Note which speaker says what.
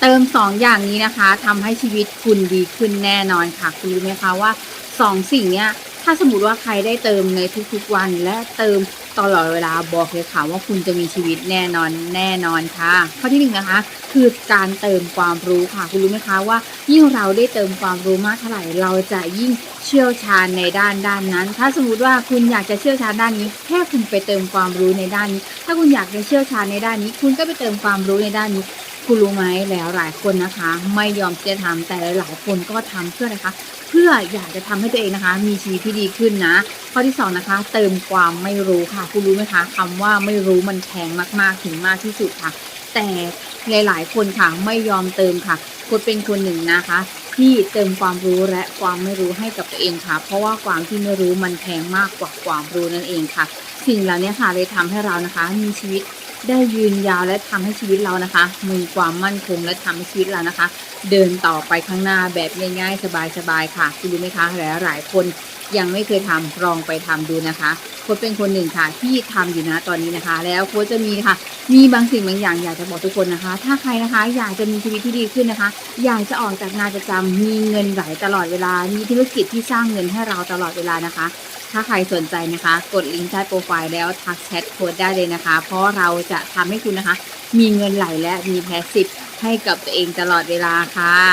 Speaker 1: เติมสองอย่างนี้นะคะทำให้ชีวิตคุณดีขึ้นแน่นอนค่ะ คุณรู้ไหมคะว่าสองสิ่งเนี้ยถ้าสมมติว่าใครได้เติมในทุกๆวันและเติมตลอดเวลาบอกเลยค่ะว่าคุณจะมีชีวิตแน่นอนแน่นอนค่ะ ข้อที่หนึ่งนะคะ คือการเติมความรู้ค่ะ คุณรู้ไหมคะว่า ยิ่งเราได้เติมความรู้มากเท่าไหร่ เราจะยิ่งเชี่ยวชาญในด้านด้านนั้น ถ้าสมมติว่าคุณอยากจะเชี่ยวชาญด้านนี้ แค่คุณไปเติมความรู้ในด้านนี้ ถ้าคุณอยากจะเชี่ยวชาญในด้านนี้ คุณก็ไปเติมความรู้ในด้านนี้ คุณรู้ไหมแล้วหลายคนนะคะ ไม่ยอมจะทำแต่หลายคนก็ทำเพื่ออะไรคะ เพื่ออยากจะทำให้ตัวเองนะคะ มีชีวิตที่ดีขึ้นนะ ข้อที่สองนะคะ เติมความไม่รู้ค่ะ คุณรู้ไหมคะคำว่าไม่รู้มันแพงมากๆถึงมากที่สุดค่ะ แต่หลาย ๆ คนค่ะไม่ยอมเติมค่ะคุณเป็นคนหนึ่งนะคะที่เติมความรู้และความไม่รู้ให้กับตัวเองค่ะ เพราะว่าความที่ไม่รู้มันแพงมากกว่าความรู้นั่นเองค่ะ สิ่งเหล่านี้ค่ะเลยทำให้เรานะคะ มีชีวิต ได้ยืนยาวและทำให้ชีวิตเรานะคะ มีความมั่นคงและทำให้ชีวิตเรานะคะ เดินต่อไปข้างหน้าแบบง่ายๆ สบายๆค่ะคุณรู้ไหมคะหลายหลายๆคนยังไม่เคยทำลองไปทำดูนะคะโค้ชเป็นคนหนึ่งค่ะที่ทำอยู่นะตอนนี้นะคะ แล้วโค้จะมีค่ะ มีบางสิ่งบางอย่างอยากจะบอกทุกคนนะคะ ถ้าใครนะคะอยากจะมีชีวิตที่ดีขึ้นนะคะ อยากจะออกจากงานประจำมีเงินไหลตลอดเวลา มีธุรกิจที่สร้างเงินให้เราตลอดเวลานะคะ ถ้าใครสนใจนะคะ กดลิงก์ใต้โปรไฟล์แล้วทักแชทโค้ดได้เลยนะคะ เพราะเราจะทำให้คุณนะคะ มีเงินไหลและมีแพสซีฟให้กับตัวเองตลอดเวลาค่ะ